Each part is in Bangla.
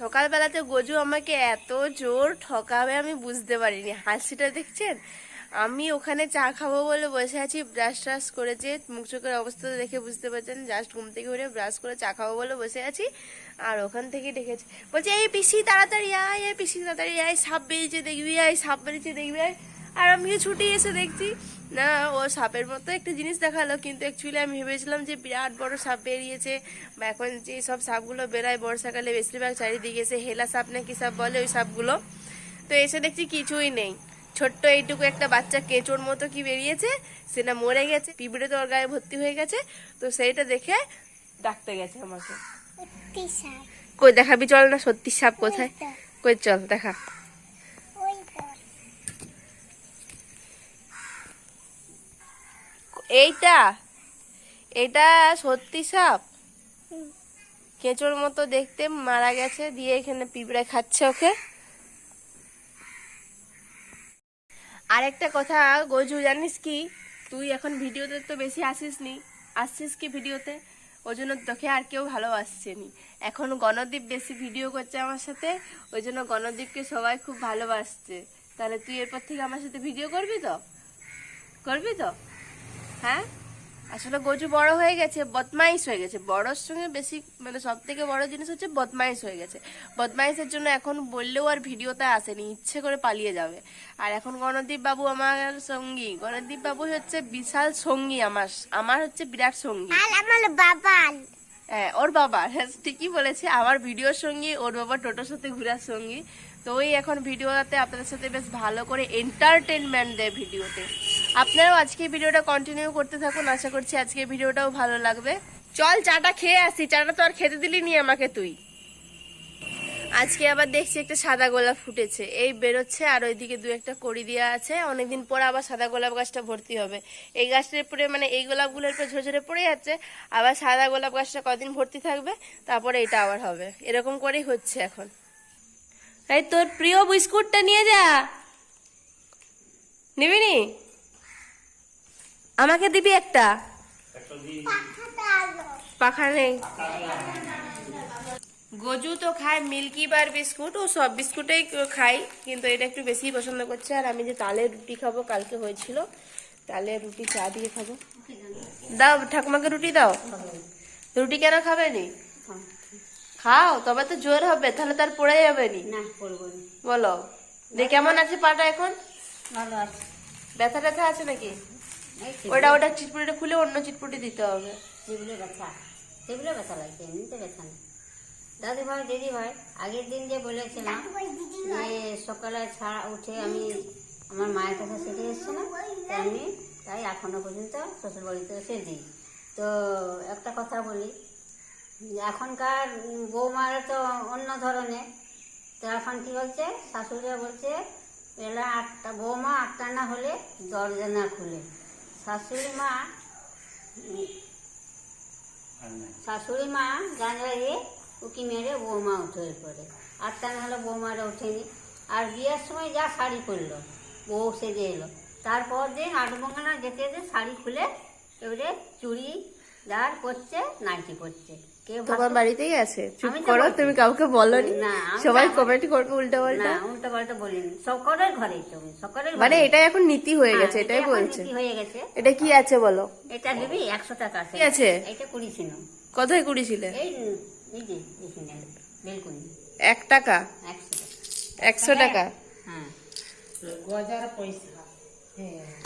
সকালবেলাতে গজু আমাকে এত জোর ঠকাবে আমি বুঝতে পারিনি। হাসিটা দেখছেন? আমি ওখানে চা খাব বলে বসে আছি ব্রাশ ট্রাশ করেছে মুখ চোখের অবস্থা দেখে বুঝতে পারছেন জাস্ট ঘুম থেকে উঠে ব্রাশ করে চা খাব বলে বসে আছি, আর ওখান থেকে ডেকেছে। বলছে, এই পিসি, তাড়াতাড়ি আয়, এই পিসি, তাড়াতাড়ি আয় সাপ বেরিয়েছে দেখবি, আয় সাপ বেরিয়েছে দেখবি, আয়। আর আমি ছুটি এসে দেখছি না ও সাপের মতো একটা জিনিস দেখাল কিন্তু অ্যাকচুয়ালি আমি ভেবেছিলাম যে বিরাট বড় সাপ বেরিয়েছে বা এখন যে সব সাপগুলো বেরায় বর্ষাকালে বেশিরভাগ চারিদিকে এসে হেলা সাপ না কি সাপ বলে ওই সাপগুলো। তো এসে দেখছি কিছুই নেই। ছোট্ট এইটুকু একটা বাচ্চা কেঁচোর মতো কি বেরিয়েছে সেটা মরে গেছে পিঁপড়ে তো ওর গায়ে ভর্তি হয়ে গেছে তো সেইটা দেখে ডাকতে গেছে আমাকে। কই দেখাবি চল না সত্যি সাপ কোথায়? কই চল দেখা। এইটা? এটা সত্যি সাপ? কেঁচোর মতো দেখতে মারা গেছে দিয়ে এখানে পিঁপড়ে খাচ্ছে ওকে। আরেকটা কথা গজু জানিস কি? তুই এখন ভিডিওতে তো বেশি আসিস নি। আসছিস কি ভিডিওতে? ওই জন্য তোকে আর কেউ ভালোবাসছে নি। এখন গণদীপ বেশি ভিডিও করছে আমার সাথে ওই জন্য গণদীপকে সবাই খুব ভালোবাসছে। তাহলে তুই এরপর থেকে আমার সাথে ভিডিও করবি তো? করবি তো? হ্যাঁ? আসলে গজু বড় হয়ে গেছে বদমাইশ হয়ে গেছে। বড়র সঙ্গে বেশি মানে সব থেকে বড় জিনিস হচ্ছে বদমাইশ হয়ে গেছে। বদমাইশের জন্য এখন বললেও আর ভিডিওতে আসেনি ইচ্ছে করে পালিয়ে যাবে। আর এখন গণদীপ বাবু আমার সঙ্গী। গণদীপ বাবু হচ্ছে বিশাল সঙ্গী আমার আমার হচ্ছে বিরাট সঙ্গী। আমার বাবাল। হ্যাঁ ওর বাবা হ্যাঁ, ঠিকই বলেছে। আমার ভিডিওর সঙ্গী ওর বাবা টোটোর সাথে ঘোরার সঙ্গী। তো ওই এখন ভিডিওতে আপনাদের সাথে বেশ ভালো করে এন্টারটেনমেন্ট দেয় ভিডিওতে। আপনারাও আজকে ভিডিওটা কন্টিনিউ করতে থাকুন, আশা করছি আজকে ভিডিওটাও ভালো লাগবে। চল, চাটা খেয়ে আসি, চাটা তো আর খেতে দিলি নি আমাকে তুই। আজকে আবার দেখছি একটা সাদা গোলাপ ফুটেছে, এই বেরোচ্ছে আর ওইদিকে দু একটা কড়ি দেওয়া আছে, অনেকদিন পরে আবার সাদা গোলাপ গাছটা ভর্তি হবে। এই গাছটার উপরে মানে এই গোলাপগুলোর উপরে ঝরে পড়ে যাচ্ছে, আবার সাদা গোলাপ গাছটা কদিন ভর্তি থাকবে, তারপরে এটা আবার হবে। এরকম করেই হচ্ছে এখন। তাই তোর প্রিয় বিস্কুটটা নিয়ে যা। নিবি নি? আমাকে দিবি একটা? পাখা নেই। গজু তো খায় মিল্কি বার বিস্কুট ও সব বিস্কুটেই খাই কিন্তু এটা একটু বেশি পছন্দ করছে। আর আমি যে তালের রুটি খাব কালকে হয়েছিল তালের রুটি চা দিয়ে খাব। দাও ঠাকুমাকে রুটি দাও। রুটি কেন খাবে নি? খাও তবে তো জোর হবে তাহলে তার পড়ে যাবে নি। না বলো দিয়ে কেমন আছে পাটা এখন? ভালো আছে। ব্যথা ট্যাথা আছে নাকি? ওটা ওটা চিটপুটিটা খুলে অন্য চিটপুটি দিতে হবে। টেবিলে ব্যথা টেবিলে ব্যথা লাগছে এমনিতে ব্যথা নেই। দাদু ভাই দিদি ভাই আগের দিন যে বলেছিলাম যে সকালে ছাড়া উঠে আমি আমার মায়ের কাছে শিখে এসছে না তাই আমি তাই এখনও পর্যন্ত শ্বশুর বাড়িতে এসে দিই। তো একটা কথা বলি এখনকার বৌমারা তো অন্য ধরনের। তো এখন কি বলছে? শাশুড়িরা বলছে বেলা আটটা বৌমা আটটা না হলে দরজা না খুলে। শাশুড়ি মা শাশুড়ি মা জানলায় উকি মেরে বৌমা উঠে পড়ে। আর তা নাহলে বৌমারা ওঠেনি। আর বিয়ের সময় যা শাড়ি পরলো, বউ সেজে এলো। তারপর দিন আটবঙ্গনা যেতে যেতে শাড়ি খুলে এবারে চুড়ি, দাঁড় করছে, নাইটি পরছে। কে তোমার বাড়িতেই আছে? চুপ করো তুমি কাউকে বলনি? না, সবাই কমেন্ট করবে উল্টো পাল্টা। না উল্টো পাল্টা বলিনি। সকলের ঘরেই তুমি সকলের মানে। এটা এখন নীতি হয়ে গেছে হ্যাঁ, এটাই এটা বলছে। নীতি হয়ে গেছে। এটা কি আছে বলো? এটা দিবি একশো টাকা আছে। কি আছে? এটা কুড়ি ছিল। কোথায় কুড়িছিলে এই এই যে এখানে বেলকুনি। এক টাকা? একশো টাকা। একশো টাকা? হ্যাঁ। গজার পয়সা।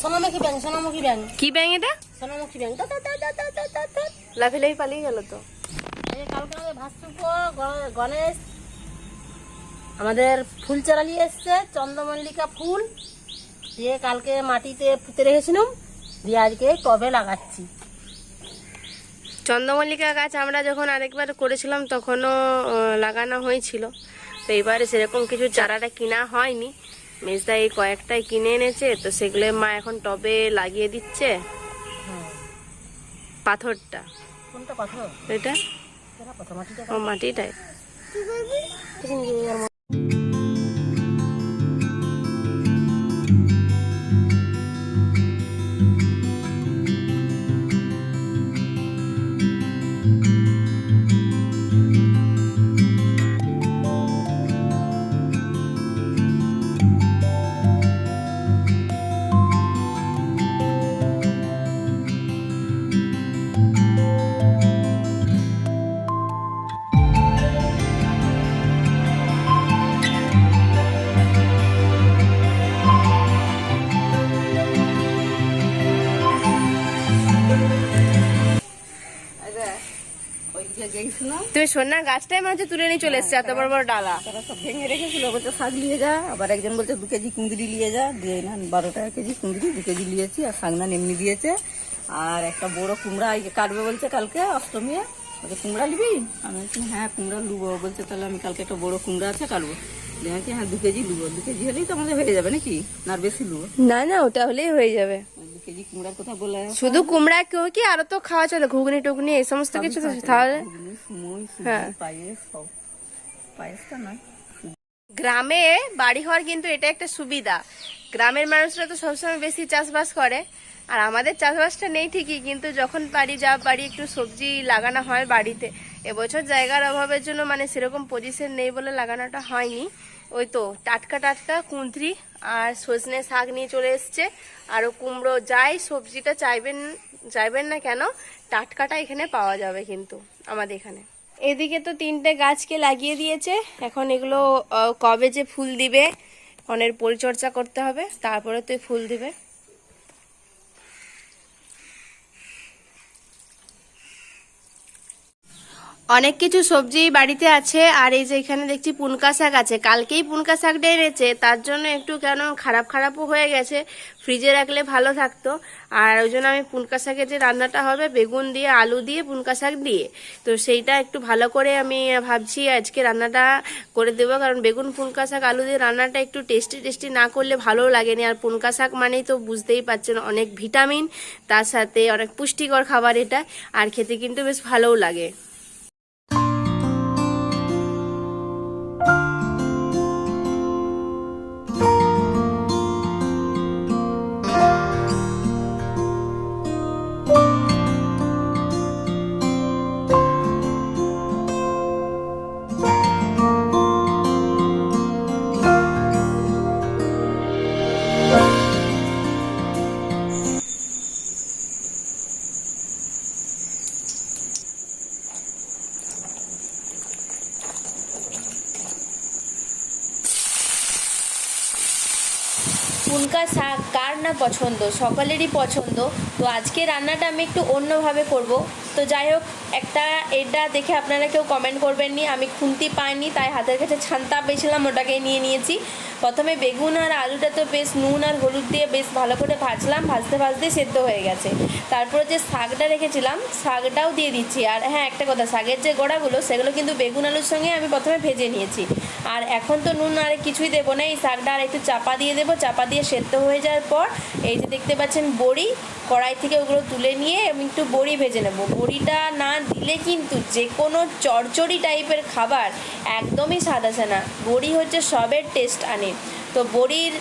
সোনামুখী ব্যাং সোনামুখী ব্যাং কি ব্যাং এটা? সোনামুখী ব্যাং লাফিলাই পালিয়ে গেল তো। কালকে আমাদের ভাস্তুপ গণেশ আমাদের ফুল চারা নিয়ে এসছে চন্দ্রমল্লিকা ফুল। দিয়ে কালকে মাটিতে পুঁতে রেখেছিলাম দিয়ে আজকে কবে লাগাচ্ছি। চন্দ্রমল্লিকা গাছ আমরা যখন আরেকবার করেছিলাম তখনও লাগানো হয়েছিল। তো এবারে সেরকম কিছু চারাটা কিনা হয়নি। মেজদা এই কয়েকটাই কিনে এনেছে তো সেগুলো মা এখন টবে লাগিয়ে দিচ্ছে। হ্যাঁ। পাথরটা। কোনটা পাথর? এটা? ও মাটিটাই। সোনার গাছটাই মনে হচ্ছে তুলে নিয়ে চলে এসছে এত বড় বড় ডালা। তারা সব ভেঙে রেখেছিল বলছে শাক নিয়ে যা। আবার একজন বলছে দু কেজি কুঁদরি নিয়ে যা। দিয়ে না বারো টাকা কেজি কুঁদরি দু কেজি নিয়েছি আর শাকনান এমনি দিয়েছে। আর একটা বড় কুমড়া কাটবে বলছে কালকে অষ্টমী বলছে কুমড়া নিবি? আমি বলছি হ্যাঁ কুমড়া লুবো। বলছে তাহলে আমি কালকে একটা বড় কুমড়া আছে কাটবো। বলছি, হ্যাঁ দু কেজি লুবো। দু কেজি হলেই তো আমাদের হয়ে যাবে নাকি? না আর বেশি লুবো? না না ওটা হলেই হয়ে যাবে। কেজি কুমড়ার কথা বলে শুধু কুমড়া কেউ কি আরও তো খাওয়া চলে ঘুগনি টুগনি এই সমস্ত কিছু তাহলে হ্যাঁ। সব। পায়েসটা নয় গ্রামে বাড়ি হওয়ার কিন্তু এটা একটা সুবিধা। গ্রামের মানুষরা তো সবসময় বেশি চাষবাস করে আর আমাদের চাষবাসটা নেই ঠিকই কিন্তু যখন পারি যা পারি একটু সবজি লাগানো হয় বাড়িতে এবছর জায়গার অভাবের জন্য মানে সেরকম পজিশন নেই বলে লাগানোটা হয়নি। ওই তো, টাটকা টাটকা কুঁদরি আর সজনে শাক নিয়ে চলে এসছে। আরও কুমড়ো যাই সবজিটা চাইবেন চাইবেন না কেন, টাটকাটা এখানে পাওয়া যাবে কিন্তু আমাদের এখানে। এদিকে তো তিনটে গাছকে লাগিয়ে দিয়েছে। এখন এগুলো কবে যে ফুল দিবে অনেক পরিচর্যা করতে হবে, তারপরে তো ফুল দিবে। অনেক কিছু সবজি বাড়িতে আছে, আর এই যে এখানে দেখছি পুনকা শাক আছে। কালকেই পুনকা শাকটা এনেছে, তার জন্য একটু কেন খারাপ খারাপও হয়ে গেছে ফ্রিজে রাখলে ভালো থাকতো। আর ওই জন্য আমি পুনকা শাকের যে রান্নাটা হবে, বেগুন দিয়ে, আলু দিয়ে, পুনকা শাক দিয়ে। তো সেইটা একটু ভালো করে আমি ভাবছি আজকে রান্নাটা করে দেবো, কারণ বেগুন, পুনকা শাক, আলু দিয়ে রান্নাটা একটু টেস্টি টেস্টি না করলে ভালো লাগেনি। আর পুনকা শাক মানেই তো বুঝতেই পারছেন, অনেক ভিটামিন তার সাথে অনেক পুষ্টিকর খাবার এটা, আর খেতে কিন্তু বেশ ভালোও লাগে। পুনকা শাক কার না পছন্দ? সকলেরই পছন্দ। তো আজকে রান্নাটা আমি একটু অন্যভাবে করব। তো যাই হোক, একটা এটা দেখে আপনারা কেউ কমেন্ট করবেন নি আমি খুন্তি পাইনি, তাই হাতের কাছে ছান্তা পেয়েছিলাম, ওটাকে নিয়ে নিয়েছি। প্রথমে বেগুন আর আলুটা তো বেশ নুন আর হলুদ দিয়ে বেশ ভালো করে ভাজলাম, ভাজতে ভাজতে সেদ্ধ হয়ে গেছে। তারপরে যে শাকটা রেখেছিলাম, শাকটাও দিয়ে দিচ্ছি। আর হ্যাঁ একটা কথা, শাকের যে গোড়াগুলো, সেগুলো কিন্তু বেগুন আলুর সঙ্গে আমি প্রথমে ভেজে নিয়েছি। আর এখন তো নুন আর কিছুই দেবো না, এই শাকটা আর একটু চাপা দিয়ে দেবো। চাপা দিয়ে সেদ্ধ হয়ে যাওয়ার পর, এই যে দেখতে পাচ্ছেন বড়ি, কড়াই থেকে ওগুলো তুলে নিয়ে আমি একটু বড়ি ভেজে নেব। বড়িটা না দিলে কিন্তু যে কোনো চরচড়ি টাইপের খাবার একদমই স্বাদ আসে না। বড়ি হচ্ছে সবের টেস্ট আনে। তো বড়ির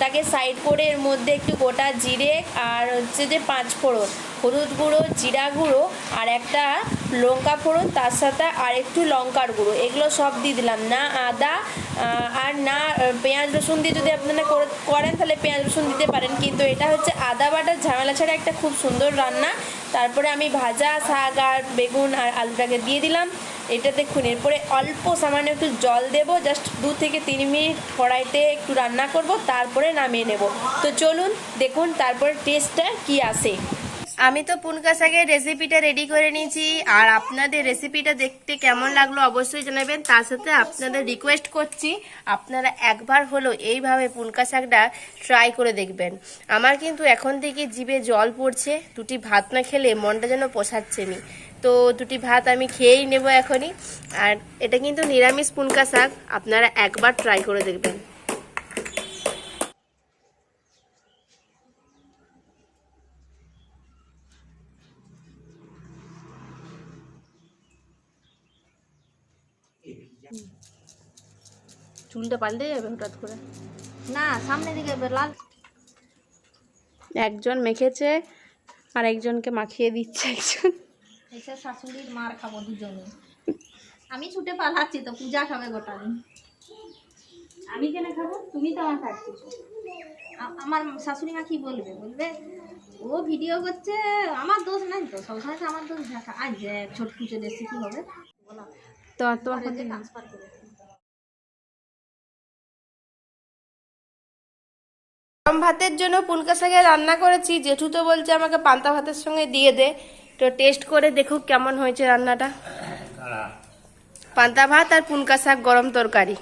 টাকে সাইড করে এর মধ্যে একটু গোটা জিরে আর হচ্ছে যে পাঁচ ফোড়ন হলুদ গুঁড়ো, জিরা গুঁড়ো আর একটা লঙ্কা ফোড়ন, তার সাথে আর একটু লঙ্কার গুঁড়ো। এগুলো সব দিয়ে দিলাম। না আদা আর না পেঁয়াজ রসুন দিয়ে যদি আপনারা করে- করেন তাহলে পেঁয়াজ রসুন দিতে পারেন। কিন্তু এটা হচ্ছে আদা বাটার ঝামেলা ছাড়া একটা খুব সুন্দর রান্না। তারপরে আমি ভাজা শাক আর বেগুন আর আলুটাকে দিয়ে দিলাম। এটা দেখুন এরপরে অল্প সামান্য একটু জল দেবো। জাস্ট দু থেকে তিন মিনিট কড়াইতে একটু রান্না করব। তারপরে নামিয়ে নেব। তো চলুন দেখুন তারপরে টেস্টটা কি আসে। আমি তো পুনকা শাকের রেসিপিটা রেডি করে নিয়েছি। আর আপনাদের রেসিপিটা দেখতে কেমন লাগল অবশ্যই জানাবেন। তার সাথে আপনাদের রিকোয়েস্ট করছি, আপনারা একবার হলো এইভাবে পুনকা শাকটা ট্রাই করে দেখবেন। আমার কিন্তু এখন থেকে জিভে জল পড়ছে, দুটি ভাত না খেলে মনটা যেন পোষাচ্ছে নি। তো দুটি ভাত আমি খেয়েই নেব এখনই। আর এটা কিন্তু নিরামিষ পুনকা শাক আপনারা একবার ট্রাই করে দেখবেন। চুলটা পাল্টে যাবে হঠাৎ করে। না সামনে দিকে লাল। একজন মেখেছে আর একজনকে মাখিয়ে দিচ্ছে একজন। এসে শাশুড়ির মার খাব দুজনে। আমি ছুটে পালাচ্ছি তো পূজা খাবে গোটা দিন। আমি কেন খাব? তুমি তো আমার কাটতেছ আমার শাশুড়ি মা কি বলবে? বলবে ও ভিডিও করছে আমার দোষ নাই তো সবসময় তো আমার দোষ দেখা আজ ছোট কিছু দেশে কি হবে? তো তোমার ট্রান্সফার করে গরম ভাতের জন্য পুনকা শাকে রান্না করেছি। জেঠু তো বলছে আমাকে পান্তা ভাতের সঙ্গে দিয়ে দে। তো টেস্ট করে দেখুক কেমন হয়েছে রান্নাটা। পান্তা ভাত আর পুনকা শাক গরম তরকারি।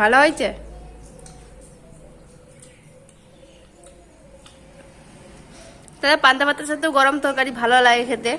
ভালো হয়েছে। তাহলে পান্তা ভাতের সাথে গরম তরকারি ভালো লাগে খেতে।